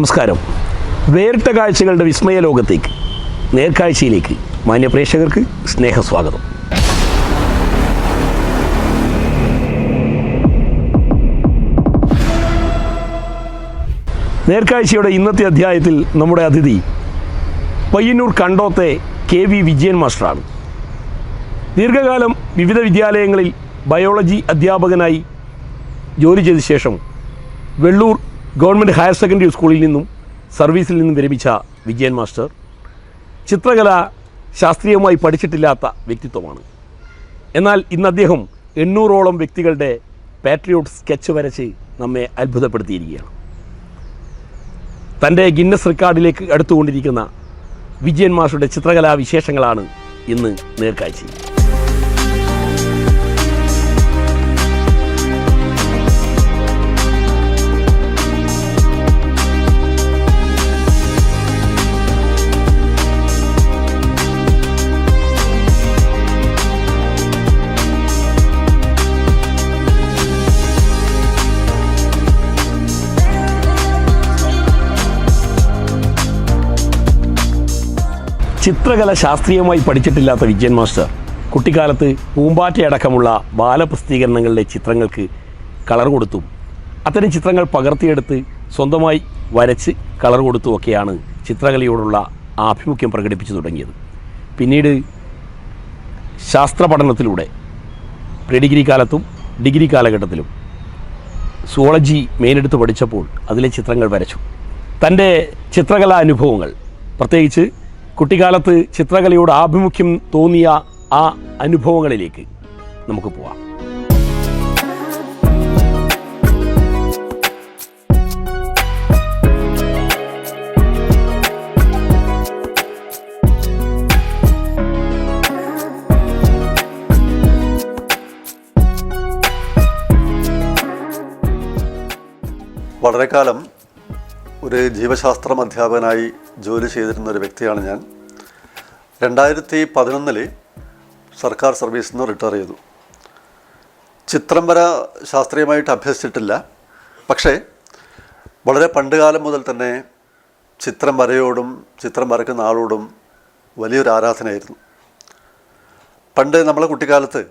നമസ്കാരം. വേറിട്ട കാഴ്ചകളുടെ വിസ്മയ ലോകത്തേക്ക് നേർക്കാഴ്ചയിലേക്ക് മാന്യ പ്രേക്ഷകർക്ക് സ്നേഹസ്വാഗതം. നേർക്കാഴ്ചയുടെ ഇന്നത്തെ അധ്യായത്തിൽ നമ്മുടെ അതിഥി പയ്യന്നൂർ കണ്ടോത്തെ കെ വി വിജയൻ മാസ്റ്ററാണ്. ദീർഘകാലം വിവിധ വിദ്യാലയങ്ങളിൽ ബയോളജി അധ്യാപകനായി ജോലി ചെയ്ത ശേഷം വെള്ളൂർ ഗവൺമെന്റ് ഹയർ സെക്കൻഡറി സ്കൂളിൽ നിന്നും സർവീസിൽ നിന്നും വിരമിച്ച വിജയൻ മാസ്റ്റർ ചിത്രകല ശാസ്ത്രീയമായി പഠിച്ചിട്ടില്ലാത്ത വ്യക്തിത്വമാണ്. എന്നാൽ ഇന്ന് അദ്ദേഹം എണ്ണൂറോളം വ്യക്തികളുടെ പാട്രിയോട്ട് സ്കെച്ച് വരച്ച് നമ്മെ അത്ഭുതപ്പെടുത്തിയിരിക്കുകയാണ്. തന്റെ ഗിന്നസ് റെക്കോർഡിലേക്ക് അടുത്തുകൊണ്ടിരിക്കുന്ന വിജയൻ മാഷുടെ ചിത്രകലാ വിശേഷങ്ങളാണ് ഇന്ന് നേർക്കാഴ്ചയിൽ. ചിത്രകല ശാസ്ത്രീയമായി പഠിച്ചിട്ടില്ലാത്ത വിജയൻ മാസ്റ്റർ കുട്ടിക്കാലത്ത് പൂമ്പാറ്റയടക്കമുള്ള ബാലപ്രസിദ്ധീകരണങ്ങളിലെ ചിത്രങ്ങൾക്ക് കളർ കൊടുത്തും അത്തരം ചിത്രങ്ങൾ പകർത്തിയെടുത്ത് സ്വന്തമായി വരച്ച് കളർ കൊടുത്തുമൊക്കെയാണ് ചിത്രകലയോടുള്ള ആഭിമുഖ്യം പ്രകടിപ്പിച്ചു തുടങ്ങിയത്. പിന്നീട് ശാസ്ത്ര പഠനത്തിലൂടെ പ്രീ ഡിഗ്രി കാലത്തും ഡിഗ്രി കാലഘട്ടത്തിലും സുവോളജി മെയിനെടുത്ത് പഠിച്ചപ്പോൾ അതിലെ ചിത്രങ്ങൾ വരച്ചു. തന്റെ ചിത്രകലാ അനുഭവങ്ങൾ പ്രത്യേകിച്ച് കുട്ടിക്കാലത്ത് ചിത്രകലയോട് ആഭിമുഖ്യം തോന്നിയ ആ അനുഭവങ്ങളിലേക്ക് നമുക്ക് പോവാം. വളരെ കാലം ഒരു ജീവശാസ്ത്രം അധ്യാപകനായി ജോലി ചെയ്തിരുന്ന ഒരു വ്യക്തിയാണ് ഞാൻ. രണ്ടായിരത്തി പതിനൊന്നിൽ സർക്കാർ സർവീസിൽ നിന്ന് റിട്ടയർ ചെയ്തു. ചിത്രം വര ശാസ്ത്രീയമായിട്ട് അഭ്യസിച്ചിട്ടില്ല. പക്ഷേ വളരെ പണ്ടുകാലം മുതൽ തന്നെ ചിത്രം വരയോടും ചിത്രം വരക്കുന്ന ആളോടും വലിയൊരു ആരാധനയായിരുന്നു. പണ്ട് നമ്മളെ കുട്ടിക്കാലത്ത്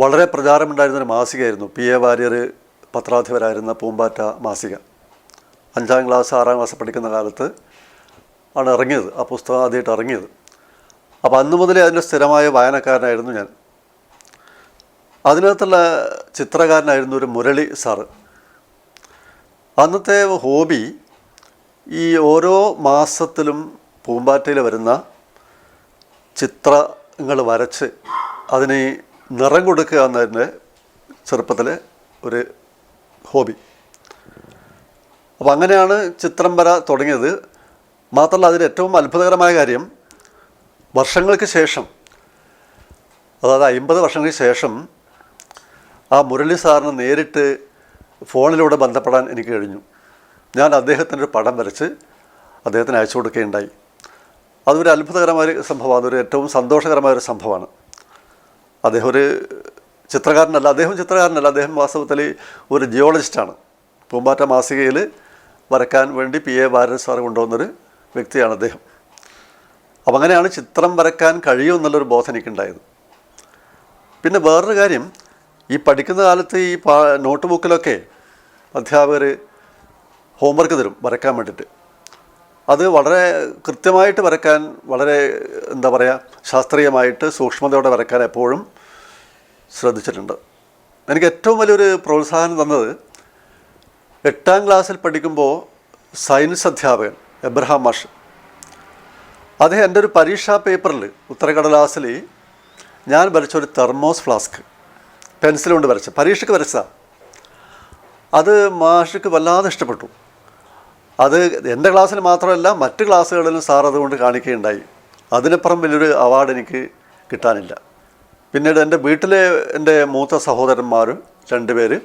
വളരെ പ്രചാരമുണ്ടായിരുന്ന ഒരു മാസികയായിരുന്നു. പി എ വാര്യർ പത്രാധിപരായിരുന്ന പൂമ്പാറ്റ മാസിക. അഞ്ചാം ക്ലാസ് ആറാം ക്ലാസ് പഠിക്കുന്ന കാലത്ത് ആണ് ഇറങ്ങിയത്. ആ പുസ്തകം ആദ്യമായിട്ട് ഇറങ്ങിയത്. അപ്പോൾ അന്ന് മുതലേ അതിന്റെ സ്ഥിരമായ വായനക്കാരനായിരുന്നു ഞാൻ. അതിനകത്തുള്ള ചിത്രകാരനായിരുന്നു ഒരു മുരളി സാറ് അന്നത്തെ ഹോബി ഈ ഓരോ മാസത്തിലും പൂമ്പാറ്റയിൽ വരുന്ന ചിത്രങ്ങൾ വരച്ച് അതിന് നിറം കൊടുക്കുക എന്നതിന്റെ ചെറുപ്പത്തിലെ ഒരു ഹോബി. അപ്പോൾ അങ്ങനെയാണ് ചിത്രം വര തുടങ്ങിയത്. മാത്രമല്ല അതിൽ ഏറ്റവും അത്ഭുതകരമായ കാര്യം വർഷങ്ങൾക്ക് ശേഷം അതായത് അമ്പത് വർഷങ്ങൾക്ക് ശേഷം ആ മുരളി സാറിന് നേരിട്ട് ഫോണിലൂടെ ബന്ധപ്പെടാൻ എനിക്ക് കഴിഞ്ഞു. ഞാൻ അദ്ദേഹത്തിന്റെ ഒരു പടം വരച്ച് അദ്ദേഹത്തിന് അയച്ചു കൊടുക്കുകയുണ്ടായി. അതൊരു അത്ഭുതകരമായ ഒരു സംഭവമാണ് അതൊരു ഏറ്റവും സന്തോഷകരമായ ഒരു സംഭവമാണ്. അദ്ദേഹം ഒരു ചിത്രകാരനല്ല അദ്ദേഹം ചിത്രകാരനല്ല അദ്ദേഹം വാസ്തവത്തിൽ ഒരു ജിയോളജിസ്റ്റാണ്. പൂമ്പാറ്റ മാസികയിൽ വരക്കാൻ വേണ്ടി പി എ ഭാരത് സാർ കൊണ്ടുവന്നൊരു വ്യക്തിയാണ് അദ്ദേഹം. അപ്പം അങ്ങനെയാണ് ചിത്രം വരക്കാൻ കഴിയും എന്നുള്ളൊരു ബോധം എനിക്കുണ്ടായത്. പിന്നെ വേറൊരു കാര്യം ഈ പഠിക്കുന്ന കാലത്ത് ഈ പാ നോട്ട് ബുക്കിലൊക്കെ അധ്യാപകർ ഹോംവർക്ക് തരും വരക്കാൻ വേണ്ടിയിട്ട് അത് വളരെ കൃത്യമായിട്ട് വരക്കാൻ വളരെ എന്താ പറയുക ശാസ്ത്രീയമായിട്ട് സൂക്ഷ്മതയോടെ വരക്കാൻ എപ്പോഴും ശ്രദ്ധിച്ചിട്ടുണ്ട്. എനിക്ക് ഏറ്റവും വലിയൊരു പ്രോത്സാഹനം തന്നത് എട്ടാം ക്ലാസ്സിൽ പഠിക്കുമ്പോൾ സയൻസ് അധ്യാപകൻ എബ്രഹാം മാഷ്. അദ്ദേഹം എന്റെ ഒരു പരീക്ഷാ പേപ്പറിൽ ഉത്തരക്കടലാസിൽ ഞാൻ വരച്ച ഒരു തെർമോസ് ഫ്ലാസ്ക് പെൻസിൽ കൊണ്ട് വരച്ച പരീക്ഷയ്ക്ക് വരച്ചതാണ് അത് മാഷിക്ക് വല്ലാതെ ഇഷ്ടപ്പെട്ടു. അത് എന്റെ ക്ലാസ്സിൽ മാത്രമല്ല മറ്റ് ക്ലാസ്സുകളിലും സാർ അതുകൊണ്ട് കാണിക്കുകയുണ്ടായി. അതിനപ്പുറം വലിയൊരു അവാർഡ് എനിക്ക് കിട്ടാനില്ല. പിന്നീട് എന്റെ വീട്ടിലെ എന്റെ മൂത്ത സഹോദരന്മാരും രണ്ടുപേര്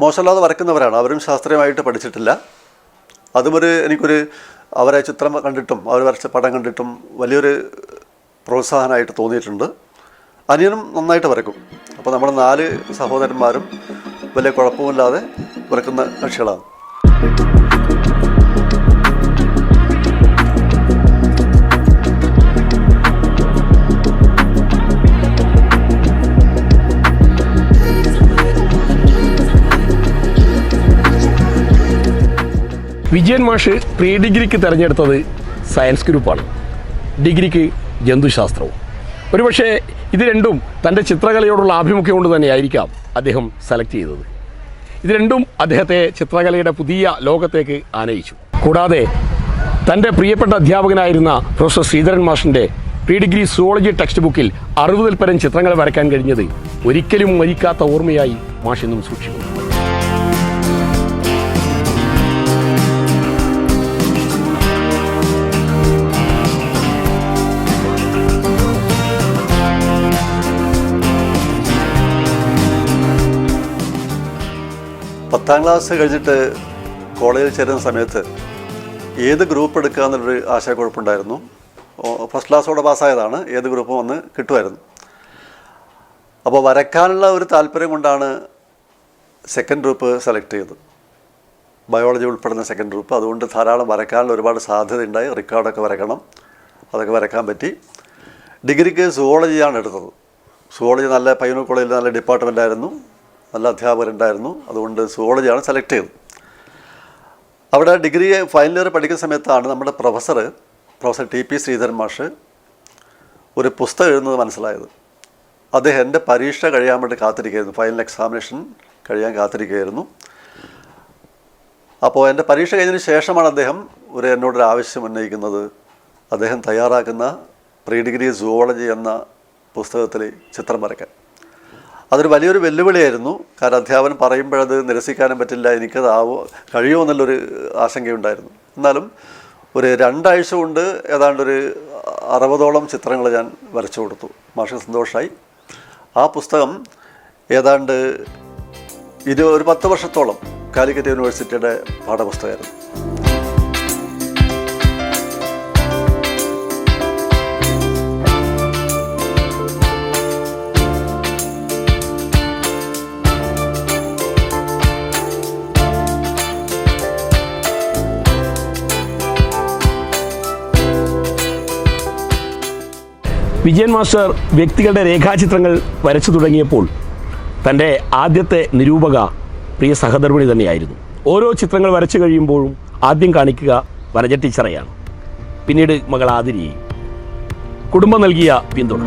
മോശമല്ലാതെ വരക്കുന്നവരാണ്. അവരും ശാസ്ത്രീയമായിട്ട് പഠിച്ചിട്ടില്ല. അതുമൊരു എനിക്കൊരു അവരെ ചിത്രം കണ്ടിട്ടും അവർ വരച്ച പടം കണ്ടിട്ടും വലിയൊരു പ്രോത്സാഹനമായിട്ട് തോന്നിയിട്ടുണ്ട്. അനിയനും നന്നായിട്ട് വരക്കും. അപ്പോൾ നമ്മുടെ നാല് സഹോദരന്മാരും വലിയ കുഴപ്പമില്ലാതെ വരക്കുന്ന കക്ഷികളാണ്. വിജയൻ മാഷ് പ്രീ ഡിഗ്രിക്ക് തിരഞ്ഞെടുത്തത് സയൻസ് ഗ്രൂപ്പാണ്. ഡിഗ്രിക്ക് ജന്തുശാസ്ത്രവും. ഒരുപക്ഷേ ഇത് രണ്ടും തന്റെ ചിത്രകലയോടുള്ള ആഭിമുഖ്യം കൊണ്ട് തന്നെയായിരിക്കാം അദ്ദേഹം സെലക്ട് ചെയ്തത്. ഇത് രണ്ടും അദ്ദേഹത്തെ ചിത്രകലയുടെ പുതിയ ലോകത്തേക്ക് ആനയിച്ചു. കൂടാതെ തന്റെ പ്രിയപ്പെട്ട അധ്യാപകനായിരുന്ന പ്രൊഫസർ ശ്രീധരൻ മാഷിന്റെ പ്രീ ഡിഗ്രി സുവോളജി ടെക്സ്റ്റ് ബുക്കിൽ അറുപതിൽ പരം ചിത്രങ്ങൾ വരയ്ക്കാൻ കഴിഞ്ഞത് ഒരിക്കലും മരിക്കാത്ത ഓർമ്മയായി മാഷിന്നും സൂക്ഷിക്കുന്നു. പത്താം ക്ലാസ് കഴിഞ്ഞിട്ട് കോളേജിൽ ചേരുന്ന സമയത്ത് ഏത് ഗ്രൂപ്പ് എടുക്കുക എന്നുള്ളൊരു ആശയക്കുഴപ്പമുണ്ടായിരുന്നു. ഫസ്റ്റ് ക്ലാസ്സോടെ പാസ്സായതാണ് ഏത് ഗ്രൂപ്പും വന്ന് കിട്ടുമായിരുന്നു. അപ്പോൾ വരയ്ക്കാനുള്ള ഒരു താല്പര്യം കൊണ്ടാണ് സെക്കൻഡ് ഗ്രൂപ്പ് സെലക്ട് ചെയ്തത്. ബയോളജി ഉൾപ്പെടുന്ന സെക്കൻഡ് ഗ്രൂപ്പ് അതുകൊണ്ട് ധാരാളം വരയ്ക്കാനുള്ള ഒരുപാട് സാധ്യത സാധ്യതയുണ്ടായി റെക്കോർഡൊക്കെ വരയ്ക്കണം. അതൊക്കെ വരയ്ക്കാൻ പറ്റി. ഡിഗ്രിക്ക് സുവോളജിയാണ് എടുത്തത്. സുവോളജി നല്ല പയ്യന്നൂർ കോളേജിൽ നല്ല ഡിപ്പാർട്ട്മെന്റ് ആയിരുന്നു. നല്ല അധ്യാപകരുണ്ടായിരുന്നു. അതുകൊണ്ട് സുവോളജിയാണ് സെലക്ട് ചെയ്തത്. അവിടെ ഡിഗ്രി ഫൈനൽ ഇയർ പഠിക്കുന്ന സമയത്താണ് നമ്മുടെ professor professor T P Sreedharan മാഷ് ഒരു പുസ്തകം എഴുതുന്നത് മനസ്സിലായത്. അദ്ദേഹം എന്റെ പരീക്ഷ കഴിയാൻ വേണ്ടി കാത്തിരിക്കുകയായിരുന്നു. ഫൈനൽ എക്സാമിനേഷൻ കഴിയാൻ കാത്തിരിക്കുകയായിരുന്നു. അപ്പോൾ എന്റെ പരീക്ഷ കഴിഞ്ഞതിന് ശേഷമാണ് അദ്ദേഹം ഒരു എന്നോടൊരു ആവശ്യം ഉന്നയിക്കുന്നത്. അദ്ദേഹം തയ്യാറാക്കുന്ന പ്രീ ഡിഗ്രി സുവോളജി എന്ന പുസ്തകത്തിൽ ചിത്രം വരയ്ക്കാൻ. അതൊരു വലിയൊരു വെല്ലുവിളിയായിരുന്നു. കാരണം അധ്യാപനം പറയുമ്പോഴത് നിരസിക്കാനും പറ്റില്ല എനിക്കത് ആവോ കഴിയുമോ എന്നുള്ളൊരു ആശങ്കയുണ്ടായിരുന്നു. എന്നാലും ഒരു രണ്ടാഴ്ച കൊണ്ട് ഏതാണ്ട് ഒരു അറുപതോളം ചിത്രങ്ങൾ ഞാൻ വരച്ചു കൊടുത്തു. മാഷ സന്തോഷമായി ആ പുസ്തകം ഏതാണ്ട് ഇത് ഒരു പത്ത് വർഷത്തോളം കാലിക്കറ്റ് യൂണിവേഴ്സിറ്റിയുടെ പാഠപുസ്തകമായിരുന്നു. വിജയൻ മാസ്റ്റർ വ്യക്തികളുടെ രേഖാചിത്രങ്ങൾ വരച്ചു തുടങ്ങിയപ്പോൾ തന്റെ ആദ്യത്തെ നിരൂപക പ്രിയ സഹധർമ്മിണി തന്നെയായിരുന്നു. ഓരോ ചിത്രങ്ങൾ വരച്ചു കഴിയുമ്പോഴും ആദ്യം കാണിക്കുക വരജ ടീച്ചറയാണ്. പിന്നീട് മകൾ ആതിരിയെയും കുടുംബം നൽകിയ പിന്തുണ.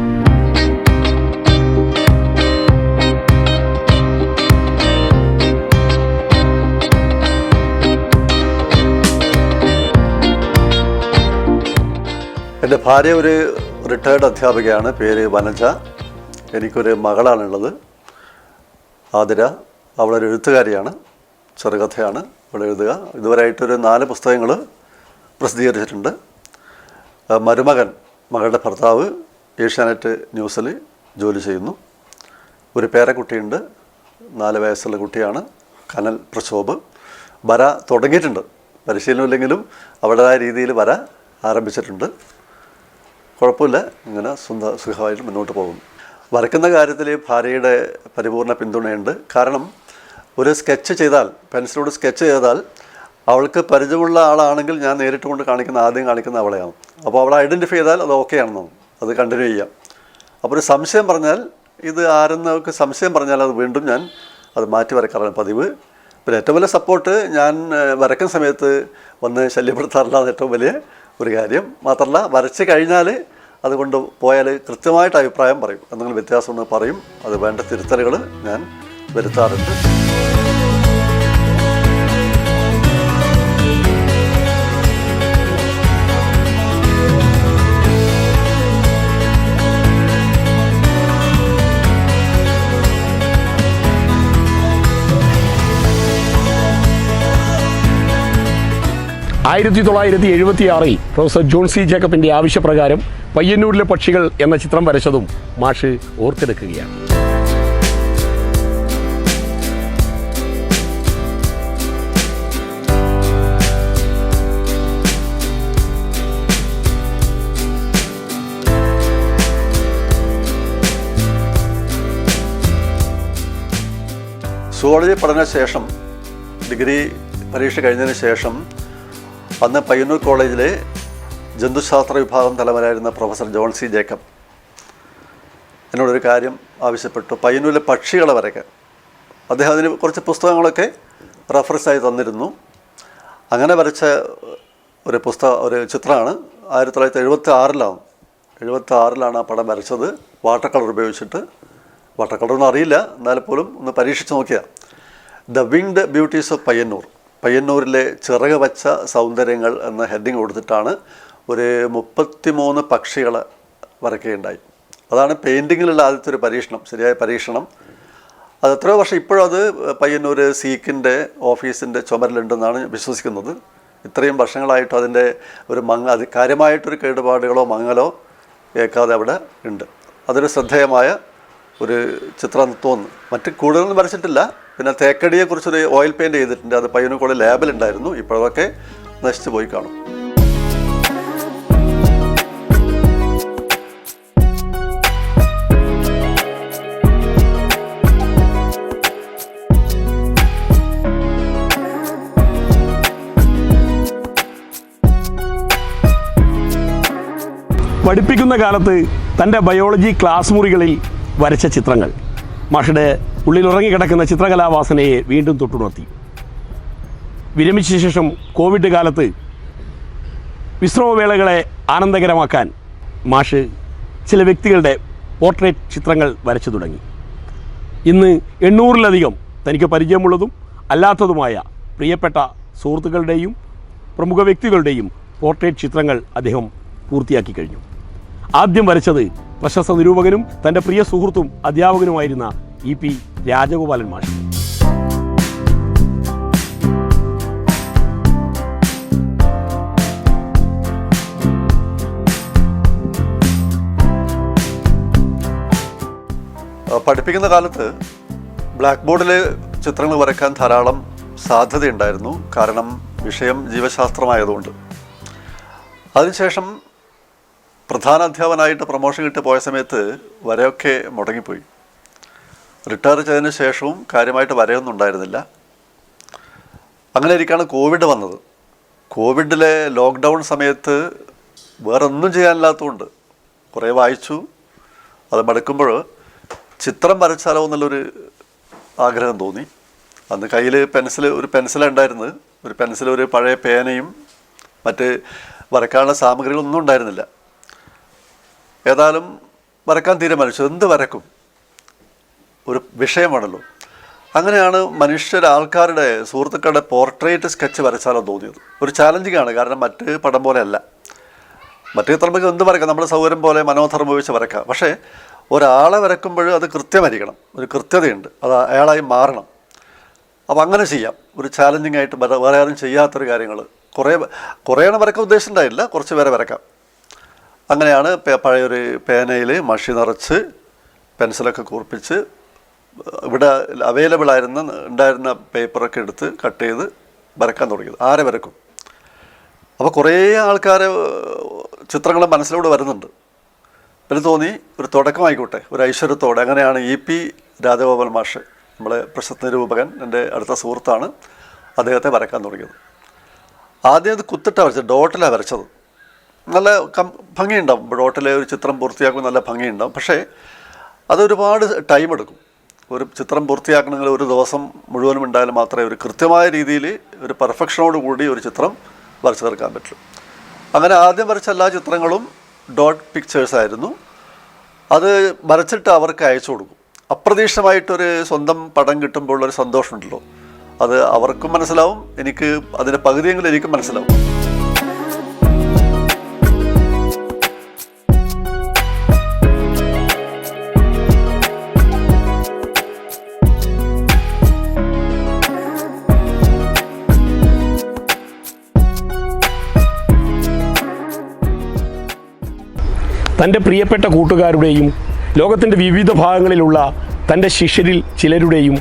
എന്റെ ഭാര്യ ഒരു റിട്ടയർഡ് അധ്യാപികയാണ് പേര് വനജ. എനിക്കൊരു മകളാണുള്ളത്. ആതിര. അവളൊരു എഴുത്തുകാരിയാണ്. ചെറുകഥയാണ് അവൾ എഴുതുക. ഇതുവരെയായിട്ടൊരു നാല് പുസ്തകങ്ങൾ പ്രസിദ്ധീകരിച്ചിട്ടുണ്ട്. മരുമകൻ മകളുടെ ഭർത്താവ് ഏഷ്യാനെറ്റ് ന്യൂസിൽ ജോലി ചെയ്യുന്നു. ഒരു പേരക്കുട്ടിയുണ്ട്. നാല് വയസ്സുള്ള കുട്ടിയാണ്. കനൽ പ്രക്ഷോഭ് വര തുടങ്ങിയിട്ടുണ്ട്. പരിശീലനമില്ലെങ്കിലും അവളുടേതായ രീതിയിൽ വര ആരംഭിച്ചിട്ടുണ്ട്. കുഴപ്പമില്ല. ഇങ്ങനെ സ്വന്തം സുഖമായിട്ട് മുന്നോട്ട് പോകുന്നു വരയ്ക്കുന്ന കാര്യത്തിൽ ഭാര്യയുടെ പരിപൂർണ പിന്തുണയുണ്ട്. കാരണം ഒരു സ്കെച്ച് ചെയ്താൽ പെൻസിലോട് സ്കെച്ച് ചെയ്താൽ അവൾക്ക് പരിചയമുള്ള ആളാണെങ്കിൽ ഞാൻ നേരിട്ട് കൊണ്ട് കാണിക്കുന്ന ആദ്യം കാണിക്കുന്ന അവളെയാണ്. അപ്പോൾ അവളെ ഐഡന്റിഫൈ ചെയ്താൽ അത് ഓക്കെ ആണെന്നോ അത് കണ്ടിന്യൂ ചെയ്യാം. അപ്പോൾ ഒരു സംശയം പറഞ്ഞാൽ ഇത് ആരെന്നൊക്കെ സംശയം പറഞ്ഞാൽ അത് വീണ്ടും ഞാൻ അത് മാറ്റി വരക്കാറാണ് പതിവ്. പിന്നെ ഏറ്റവും വലിയ സപ്പോർട്ട് ഞാൻ വരക്കുന്ന സമയത്ത് വന്ന് ശല്യപ്പെടുത്താറില്ല. ഏറ്റവും വലിയ ഒരു കാര്യം മാത്രമല്ല വരച്ച് കഴിഞ്ഞാൽ അതുകൊണ്ട് പോയാൽ കൃത്യമായിട്ട് അഭിപ്രായം പറയും. എന്തെങ്കിലും വ്യത്യാസമുണ്ടെന്ന് പറയും. അത് വേണ്ട തിരുത്തലുകൾ ഞാൻ വരുത്താറുണ്ട്. ആയിരത്തി തൊള്ളായിരത്തി എഴുപത്തി ആറിൽ പ്രൊഫസർ ജോൺ സി ജേക്കബിന്റെ ആവശ്യപ്രകാരം പയ്യന്നൂരിലെ പക്ഷികൾ എന്ന ചിത്രം വരച്ചതും മാഷ് ഓർത്തെടുക്കുകയാണ്. സുവോളജി പഠന ശേഷം ഡിഗ്രി പരീക്ഷ കഴിഞ്ഞതിന് ശേഷം അന്ന് പയ്യന്നൂർ കോളേജിലെ ജന്തുശാസ്ത്ര വിഭാഗം തലവനായിരുന്ന പ്രൊഫസർ ജോൺ സി ജേക്കബ് എന്നോടൊരു കാര്യം ആവശ്യപ്പെട്ടു. പയ്യന്നൂരിലെ പക്ഷികളെ വരയ്ക്കാൻ. അദ്ദേഹം അതിന് കുറച്ച് പുസ്തകങ്ങളൊക്കെ റെഫറൻസ് ആയി തന്നിരുന്നു. അങ്ങനെ വരച്ച ഒരു പുസ്തക ഒരു ചിത്രമാണ് ആയിരത്തി തൊള്ളായിരത്തി എഴുപത്തി ആറിലാണ് എഴുപത്തി ആറിലാണ് ആ പടം വരച്ചത്. വാട്ടർ കളർ ഉപയോഗിച്ചിട്ട്. വാട്ടർ കളറൊന്നും അറിയില്ല. എന്നാൽ പോലും ഒന്ന് പരീക്ഷിച്ച് നോക്കിയാൽ the winged beauties of Payyanur. പയ്യന്നൂരിലെ ചിറക് വച്ച സൗന്ദര്യങ്ങൾ എന്ന ഹെഡിങ് കൊടുത്തിട്ടാണ് ഒരു മുപ്പത്തിമൂന്ന് പക്ഷികൾ വരയ്ക്കുകയുണ്ടായി. അതാണ് പെയിന്റിങ്ങിലുള്ള ആദ്യത്തെ ഒരു പരീക്ഷണം ശരിയായ പരീക്ഷണം. അത് എത്രയോ വർഷം ഇപ്പോഴും അത് പയ്യന്നൂർ സീക്കിന്റെ ഓഫീസിന്റെ ചുമരിലുണ്ടെന്നാണ് വിശ്വസിക്കുന്നത്. ഇത്രയും വർഷങ്ങളായിട്ട് അതിന്റെ ഒരു മങ്ങ അത് കാര്യമായിട്ടൊരു കേടുപാടുകളോ മങ്ങലോ കേൾക്കാതെ അവിടെ ഉണ്ട്. അതൊരു ശ്രദ്ധേയമായ ഒരു ചിത്രം തോന്നുന്നു. മറ്റ് കൂടുതലൊന്നും വരച്ചിട്ടില്ല. പിന്നെ തേക്കടിയെക്കുറിച്ചൊരു ഓയിൽ പെയിന്റ് ചെയ്തിട്ടുണ്ട്. അത് പയ്യന്നൂർ ലാബിലുണ്ടായിരുന്നു ഇപ്പോഴൊക്കെ നശിച്ചു പോയി കാണും. പഠിപ്പിക്കുന്ന കാലത്ത് തന്റെ ബയോളജി ക്ലാസ് മുറികളിൽ വരച്ച ചിത്രങ്ങൾ. മാഷയുടെ ഉള്ളിൽ ഉറങ്ങിക്കിടക്കുന്ന ചിത്രകലാവാസനയെ വീണ്ടും തൊട്ടുണർത്തി. വിരമിച്ച ശേഷം കോവിഡ് കാലത്ത് വിശ്രമവേളകളെ ആനന്ദകരമാക്കാൻ മാഷ് ചില വ്യക്തികളുടെ പോർട്രേറ്റ് ചിത്രങ്ങൾ വരച്ചു തുടങ്ങി. ഇന്ന് എണ്ണൂറിലധികം തനിക്ക് പരിചയമുള്ളതും അല്ലാത്തതുമായ പ്രിയപ്പെട്ട സുഹൃത്തുക്കളുടെയും പ്രമുഖ വ്യക്തികളുടെയും പോർട്രേറ്റ് ചിത്രങ്ങൾ അദ്ദേഹം പൂർത്തിയാക്കി കഴിഞ്ഞു. ആദ്യം വരച്ചത് പ്രശസ്ത നിരൂപകനും തന്റെ പ്രിയ സുഹൃത്തും അധ്യാപകനുമായിരുന്ന ഇ പി രാജഗോപാലൻ മാഷ്. പഠിപ്പിക്കുന്ന കാലത്ത് ബ്ലാക്ക് ബോർഡിൽ ചിത്രങ്ങൾ വരയ്ക്കാൻ ധാരാളം സാധ്യതയുണ്ടായിരുന്നു. കാരണം വിഷയം ജീവശാസ്ത്രമായതുകൊണ്ട്. അതിനുശേഷം പ്രധാന അധ്യാപനായിട്ട് പ്രൊമോഷൻ കിട്ടി പോയ സമയത്ത് വരയൊക്കെ മുടങ്ങിപ്പോയി. റിട്ടയർ ചെയ്തതിന് ശേഷവും കാര്യമായിട്ട് വരയൊന്നും ഉണ്ടായിരുന്നില്ല. അങ്ങനെ ഇരിക്കാണ് കോവിഡ് വന്നത്. കോവിഡിലെ ലോക്ക്ഡൗൺ സമയത്ത് വേറെ ഒന്നും ചെയ്യാനില്ലാത്തതുകൊണ്ട് കുറേ വായിച്ചു. അത് മടുക്കുമ്പോൾ ചിത്രം വരച്ചാലോ എന്നുള്ളൊരു ആഗ്രഹം തോന്നി. അന്ന് കയ്യിൽ പെൻസിൽ ഒരു പെൻസിൽ ഉണ്ടായിരുന്നത്. ഒരു പെൻസിൽ ഒരു പഴയ പേനയും മറ്റ് വരക്കാനുള്ള സാമഗ്രികളൊന്നും ഉണ്ടായിരുന്നില്ല. ഏതായാലും വരക്കാൻ തീരുമാനിച്ചു. എന്ത് വരക്കും? ഒരു വിഷയമാണല്ലോ. അങ്ങനെയാണ് മനുഷ്യർ ആൾക്കാരുടെ സുഹൃത്തുക്കളുടെ പോർട്രേറ്റ് സ്കെച്ച് വരച്ചാലോ തോന്നിയത്. ഒരു ചാലഞ്ചിങ് ആണ് കാരണം മറ്റ് പടം പോലെയല്ല. മറ്റേ ചിത്രങ്ങൾക്ക് എന്ത് വരക്കാം നമ്മുടെ സൗകര്യം പോലെ മനോധർമ്മം ഉപയോഗിച്ച് വരക്കാം പക്ഷേ ഒരാളെ വരക്കുമ്പോൾ അത് കൃത്യമായിരിക്കണം ഒരു കൃത്യതയുണ്ട്. അത് അയാളായി മാറണം. അപ്പോൾ അങ്ങനെ ചെയ്യാം. ഒരു ചാലഞ്ചിങ് ആയിട്ട് വേറെ ആരും ചെയ്യാത്തൊരു കാര്യങ്ങൾ കുറേ കുറേ വരക്കാൻ വരക്കാൻ ഉദ്ദേശിച്ചിട്ടുണ്ടായില്ല കുറച്ച് പേരെ വരക്കാം അങ്ങനെയാണ് പഴയൊരു പേനയിൽ മഷി നിറച്ച് പെൻസിലൊക്കെ കൂർപ്പിച്ച് ഇവിടെ അവൈലബിൾ ആയിരുന്ന ഉണ്ടായിരുന്ന പേപ്പറൊക്കെ എടുത്ത് കട്ട് ചെയ്ത് വരക്കാൻ തുടങ്ങിയത്. ആരെ വരക്കും? അപ്പോൾ കുറേ ആൾക്കാർ ചിത്രങ്ങൾ മനസ്സിലൂടെ വരുന്നുണ്ട്. പിന്നെ തോന്നി ഒരു തുടക്കമായിക്കോട്ടെ ഒരു ഐശ്വര്യത്തോടെ. അങ്ങനെയാണ് ഇ പി രാജഗോപാൽ മാഷ് നമ്മളെ പ്രശസ്ത നിരൂപകൻ എന്റെ അടുത്ത സുഹൃത്താണ് അദ്ദേഹത്തെ വരക്കാൻ തുടങ്ങിയത്. ആദ്യം അത് കുത്തിട്ടാണ് വരച്ചത് ഡോട്ടിലാണ് വരച്ചത്. നല്ല ഭംഗിയുണ്ടാവും. ഡോട്ടിലെ ഒരു ചിത്രം പൂർത്തിയാക്കുമ്പോൾ നല്ല ഭംഗിയുണ്ടാവും. പക്ഷേ അതൊരുപാട് ടൈം എടുക്കും. ഒരു ചിത്രം പൂർത്തിയാക്കണമെങ്കിൽ ഒരു ദിവസം മുഴുവനും ഉണ്ടായാലും മാത്രമേ ഒരു കൃത്യമായ രീതിയിൽ ഒരു പെർഫെക്ഷനോട് കൂടി ഒരു ചിത്രം വരച്ചു തീർക്കാൻ പറ്റുള്ളൂ അങ്ങനെ ആദ്യം വരച്ച എല്ലാ ചിത്രങ്ങളും ഡോട്ട് പിക്ചേഴ്സ് ആയിരുന്നു. അത് വരച്ചിട്ട് അവർക്ക് അയച്ചു കൊടുക്കും. അപ്രതീക്ഷിതമായിട്ടൊരു സ്വന്തം പടം കിട്ടുമ്പോൾ ഒരു സന്തോഷമുണ്ടല്ലോ. അത് അവർക്കും മനസ്സിലാവും. എനിക്ക് അതിന്റെ പകുതിയെങ്കിലും എനിക്കും മനസ്സിലാവും. തന്റെ പ്രിയപ്പെട്ട കൂട്ടുകാരുടെയും ലോകത്തിന്റെ വിവിധ ഭാഗങ്ങളിലുള്ള തന്റെ ശിഷ്യരിൽ ചിലരുടെയും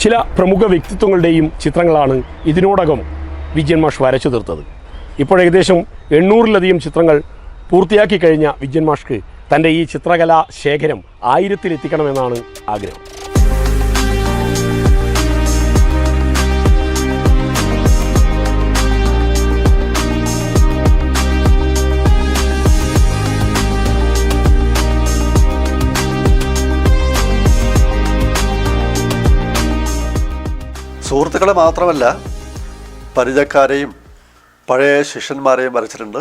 ചില പ്രമുഖ വ്യക്തിത്വങ്ങളുടെയും ചിത്രങ്ങളാണ് ഇതിനോടകം വിജയൻ മാഷ് വരച്ചു തീർത്തത്. ഇപ്പോൾ ഏകദേശം എണ്ണൂറിലധികം ചിത്രങ്ങൾ പൂർത്തിയാക്കി കഴിഞ്ഞ വിജയൻ മാഷ്ക്ക് തന്റെ ഈ ചിത്രകലാ ശേഖരം ആയിരത്തിലെത്തിക്കണമെന്നാണ് ആഗ്രഹം. സുഹൃത്തുക്കളെ മാത്രമല്ല പരിചയക്കാരെയും പഴയ ശിഷ്യന്മാരെയും വരച്ചിട്ടുണ്ട്.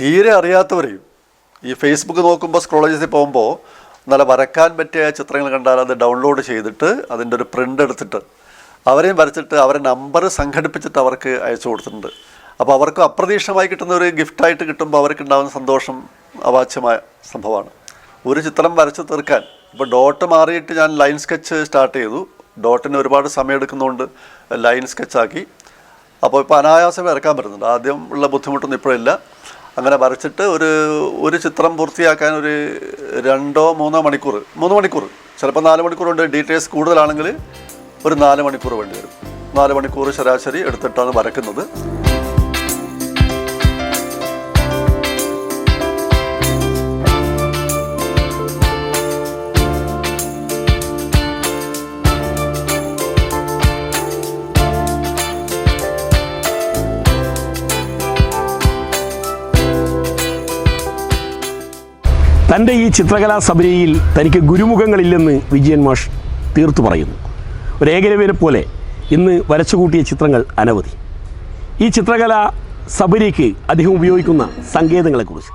തീരെ അറിയാത്തവരെയും. ഈ ഫേസ്ബുക്ക് നോക്കുമ്പോൾ സ്ക്രോൾ ചെയ്ത് പോകുമ്പോൾ നല്ല വരക്കാൻ പറ്റിയ ചിത്രങ്ങൾ കണ്ടാൽ അത് ഡൗൺലോഡ് ചെയ്തിട്ട് അതിന്റെ ഒരു പ്രിന്റ് എടുത്തിട്ട് അവരെയും വരച്ചിട്ട് അവരെ നമ്പർ സംഘടിപ്പിച്ചിട്ട് അവർക്ക് അയച്ചു കൊടുത്തിട്ടുണ്ട്. അപ്പോൾ അവർക്ക് അപ്രതീക്ഷിതമായി കിട്ടുന്ന ഒരു ഗിഫ്റ്റായിട്ട് കിട്ടുമ്പോൾ അവർക്ക് ഉണ്ടാകുന്ന സന്തോഷം അവാച്യമായ സംഭവമാണ്. ഒരു ചിത്രം വരച്ച് തീർക്കാൻ. ഇപ്പോൾ ഡോട്ട് മാറിയിട്ട് ഞാൻ ലൈൻ സ്കെച്ച് സ്റ്റാർട്ട് ചെയ്തു. ഡോട്ടിന് ഒരുപാട് സമയം എടുക്കുന്നതുകൊണ്ട് ലൈൻ സ്കെച്ചാക്കി. അപ്പോൾ ഇപ്പോൾ അനായാസം വരക്കാൻ പറ്റുന്നുണ്ട്. ആദ്യം ഉള്ള ബുദ്ധിമുട്ടൊന്നും ഇപ്പോഴില്ല. അങ്ങനെ വരച്ചിട്ട് ഒരു ഒരു ചിത്രം പൂർത്തിയാക്കാൻ ഒരു രണ്ടോ മൂന്നോ മണിക്കൂർ മൂന്ന് മണിക്കൂർ. ചിലപ്പോൾ നാല് മണിക്കൂർ മണിക്കൂറുണ്ട് ഡീറ്റെയിൽസ് കൂടുതലാണെങ്കിൽ ഒരു നാല് മണിക്കൂർ വേണ്ടി വരും. നാല് മണിക്കൂർ ശരാശരി എടുത്തിട്ടാണ് വരക്കുന്നത് തന്റെ ഈ ചിത്രകലാ സബരിയിൽ തനിക്ക് ഗുരുമുഖങ്ങളില്ലെന്ന് വിജയൻ മാഷ് തീർത്തു പറയുന്നു. ഒരു ഏകരവേനെ പോലെ ഇന്ന് വരച്ചുകൂട്ടിയ ചിത്രങ്ങൾ അനവധി. ഈ ചിത്രകല സബരിക്ക് അദ്ദേഹം ഉപയോഗിക്കുന്ന സങ്കേതങ്ങളെക്കുറിച്ച്.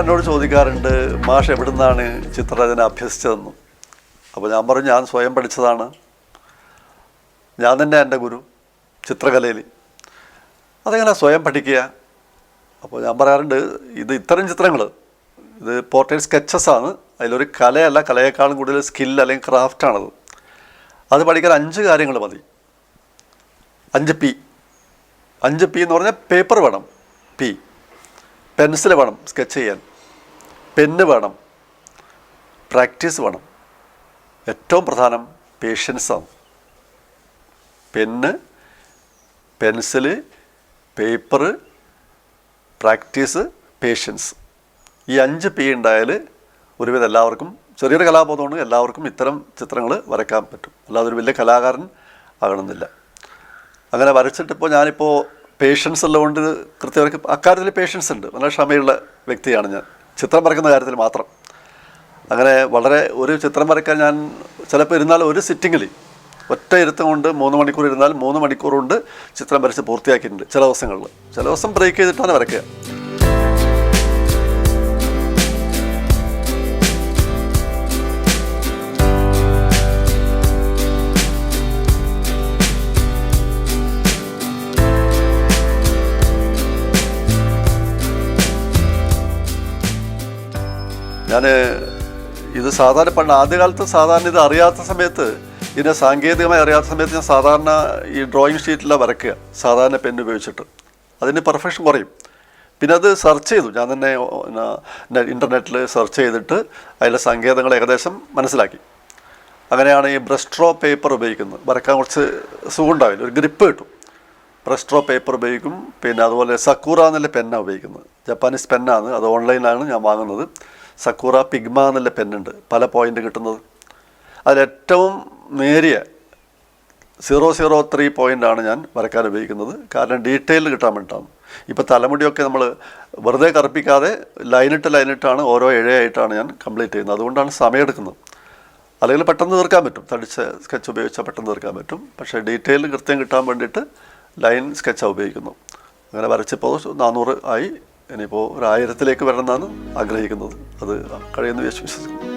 എന്നോട് ചോദിക്കാറുണ്ട് മാഷ് എവിടെ നിന്നാണ് ചിത്രരചന അഭ്യസിച്ചതെന്നും? അപ്പോൾ ഞാൻ പറഞ്ഞു ഞാൻ സ്വയം പഠിച്ചതാണ്. ഞാൻ തന്നെ എന്റെ ഗുരു ചിത്രകലയിൽ അതെങ്ങനെ സ്വയം പഠിക്കുക. അപ്പോൾ ഞാൻ പറയാറുണ്ട് ഇത് ഇത്തരം ചിത്രങ്ങൾ ഇത് പോർട്രേറ്റ് സ്കെച്ചസ് ആണ്. അതിലൊരു കലയല്ല കലയേക്കാളും കൂടുതൽ സ്കിൽ അല്ലെങ്കിൽ ക്രാഫ്റ്റാണത് അത് പഠിക്കാൻ അഞ്ച് കാര്യങ്ങൾ മതി. അഞ്ച് പി. അഞ്ച് പി എന്ന് പറഞ്ഞാൽ പേപ്പർ വേണം പി. പെൻസിൽ വേണം സ്കെച്ച് ചെയ്യാൻ. പെന്ന് വേണം. പ്രാക്ടീസ് വേണം. ഏറ്റവും പ്രധാനം പേഷ്യൻസാണ് pen pencil paper practice patience ഈ അഞ്ച് പി ഉണ്ടായാൽ ഒരുവിധം എല്ലാവർക്കും ചെറിയൊരു കലാബോധമുണ്ട് എല്ലാവർക്കും ഇത്തരം ചിത്രങ്ങൾ വരയ്ക്കാൻ പറ്റും. അല്ലാതെ ഒരു വലിയ കലാകാരൻ ആകണമെന്നില്ല. അങ്ങനെ വരച്ചിട്ടിപ്പോൾ ഞാനിപ്പോൾ പേഷ്യൻസ് ഉള്ളതുകൊണ്ട് കൃത്യമായിട്ട് അക്കാര്യത്തിൽ പേഷ്യൻസ് ഉണ്ട്. നല്ല ക്ഷമയുള്ള വ്യക്തിയാണ് ഞാൻ. ചിത്രം വരയ്ക്കുന്ന കാര്യത്തിൽ മാത്രം. അങ്ങനെ വളരെ ഒരു ചിത്രം വരയ്ക്കാൻ ഞാൻ ചിലപ്പോൾ ഇരുന്നാൽ ഒരു സിറ്റിങ്ങിൽ ഒറ്റ ഇരുത്തം കൊണ്ട് മൂന്ന് മണിക്കൂർ ഇരുന്നാൽ മൂന്ന് മണിക്കൂർ കൊണ്ട് ചിത്രം വരച്ച് പൂർത്തിയാക്കിയിട്ടുണ്ട് ചില ദിവസങ്ങളിൽ. ചില ദിവസം ബ്രേക്ക് ചെയ്തിട്ടാണ് വരയ്ക്കുക. ഞാൻ ഇത് സാധാരണ പണ്ട് ആദ്യകാലത്ത് സാധാരണ ഇത് അറിയാത്ത സമയത്ത് ഇതിനെ സാങ്കേതികമായി അറിയാത്ത സമയത്ത് ഞാൻ സാധാരണ ഈ ഡ്രോയിങ് ഷീറ്റിലാണ് വരയ്ക്കുക. സാധാരണ പെൻ ഉപയോഗിച്ചിട്ട്. അതിന് പെർഫെക്ഷൻ കുറയും. പിന്നെ അത് സെർച്ച് ചെയ്തു. ഞാൻ തന്നെ ഇന്റർനെറ്റിൽ സെർച്ച് ചെയ്തിട്ട് അതിലെ സങ്കേതങ്ങൾ ഏകദേശം മനസ്സിലാക്കി. അങ്ങനെയാണ് ഈ ബ്രസ്ട്രോ പേപ്പർ ഉപയോഗിക്കുന്നത്. വരയ്ക്കാൻ കുറച്ച് സുഖം ഉണ്ടാവില്ല. ഒരു ഗ്രിപ്പ് കിട്ടും. ബ്രസ്ട്രോ പേപ്പർ ഉപയോഗിക്കും. പിന്നെ അതുപോലെ സക്കൂറ എന്നുള്ള പെന്നാണ് ഉപയോഗിക്കുന്നത്. ജപ്പാനീസ് പെന്നാണ് അത് ഓൺലൈനിലാണ് ഞാൻ വാങ്ങുന്നത്. സക്കൂറ പിഗ്മ എന്നുള്ള പെന്നുണ്ട് പല പോയിന്റ് കിട്ടുന്നത്. അതിലേറ്റവും നേരിയ സീറോ സീറോ ത്രീ പോയിന്റാണ് ഞാൻ വരക്കാൻ ഉപയോഗിക്കുന്നത്. കാരണം ഡീറ്റെയിൽ കിട്ടാൻ വേണ്ടിയിട്ടാണ്. ഇപ്പോൾ തലമുടിയൊക്കെ നമ്മൾ വെറുതെ കറുപ്പിക്കാതെ ലൈനിട്ട് ലൈനിട്ടാണ് ഓരോ ഇഴയായിട്ടാണ് ഞാൻ കംപ്ലീറ്റ് ചെയ്യുന്നത്. അതുകൊണ്ടാണ് സമയമെടുക്കുന്നത് അല്ലെങ്കിൽ പെട്ടെന്ന് തീർക്കാൻ പറ്റും. തടിച്ച സ്കെച്ച് ഉപയോഗിച്ചാൽ പെട്ടെന്ന് തീർക്കാൻ പറ്റും. പക്ഷേ ഡീറ്റെയിൽ കൃത്യം കിട്ടാൻ വേണ്ടിയിട്ട് ലൈൻ സ്കെച്ചാണ് ഉപയോഗിക്കുന്നു. അങ്ങനെ വരച്ചപ്പോൾ നാനൂറ് ആയി. ഇനിയിപ്പോൾ ഒരു ആയിരത്തിലേക്ക് വരണമെന്നാണ് ആഗ്രഹിക്കുന്നത്. അത് കഴിയുമെന്ന് വിശ്വസിക്കുന്നു.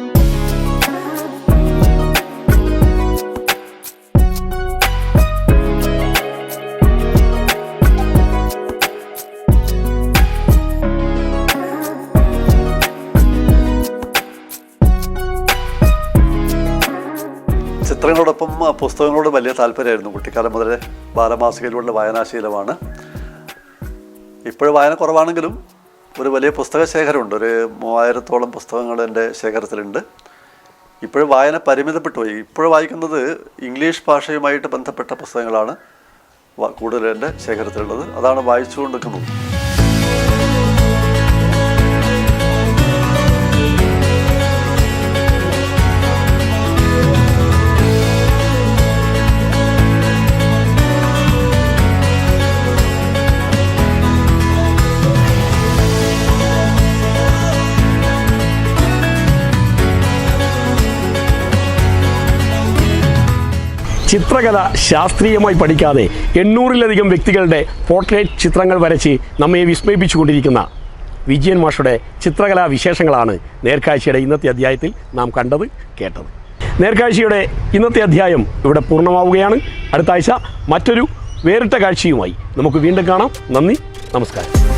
പുസ്തകങ്ങളോട് വലിയ താല്പര്യമായിരുന്നു കുട്ടിക്കാലം മുതലേ ബാലമാസികയിലുള്ള വായനാശീലമാണ്. ഇപ്പോഴും വായന കുറവാണെങ്കിലും ഒരു വലിയ പുസ്തക ശേഖരമുണ്ട്. ഒരു മൂവായിരത്തോളം പുസ്തകങ്ങൾ എന്റെ ശേഖരത്തിലുണ്ട്. ഇപ്പോഴും വായന പരിമിതപ്പെട്ടു പോയി. ഇപ്പോഴും വായിക്കുന്നത് ഇംഗ്ലീഷ് ഭാഷയുമായിട്ട് ബന്ധപ്പെട്ട പുസ്തകങ്ങളാണ് കൂടുതൽ എന്റെ ശേഖരത്തിലുള്ളത്. അതാണ് വായിച്ചുകൊണ്ടിരിക്കുന്നത്. ചിത്രകല ശാസ്ത്രീയമായി പഠിക്കാതെ എണ്ണൂറിലധികം വ്യക്തികളുടെ പോർട്രേറ്റ് ചിത്രങ്ങൾ വരച്ച് നമ്മെ വിസ്മയിപ്പിച്ചുകൊണ്ടിരിക്കുന്ന വിജയൻ മാഷയുടെ ചിത്രകലാ വിശേഷങ്ങളാണ് നേർക്കാഴ്ചയുടെ ഇന്നത്തെ അധ്യായത്തിൽ നാം കണ്ടത് കേട്ടത്. നേർക്കാഴ്ചയുടെ ഇന്നത്തെ അധ്യായം ഇവിടെ പൂർണമാവുകയാണ്. അടുത്ത ആഴ്ച മറ്റൊരു വേറിട്ട കാഴ്ചയുമായി നമുക്ക് വീണ്ടും കാണാം. നന്ദി നമസ്കാരം.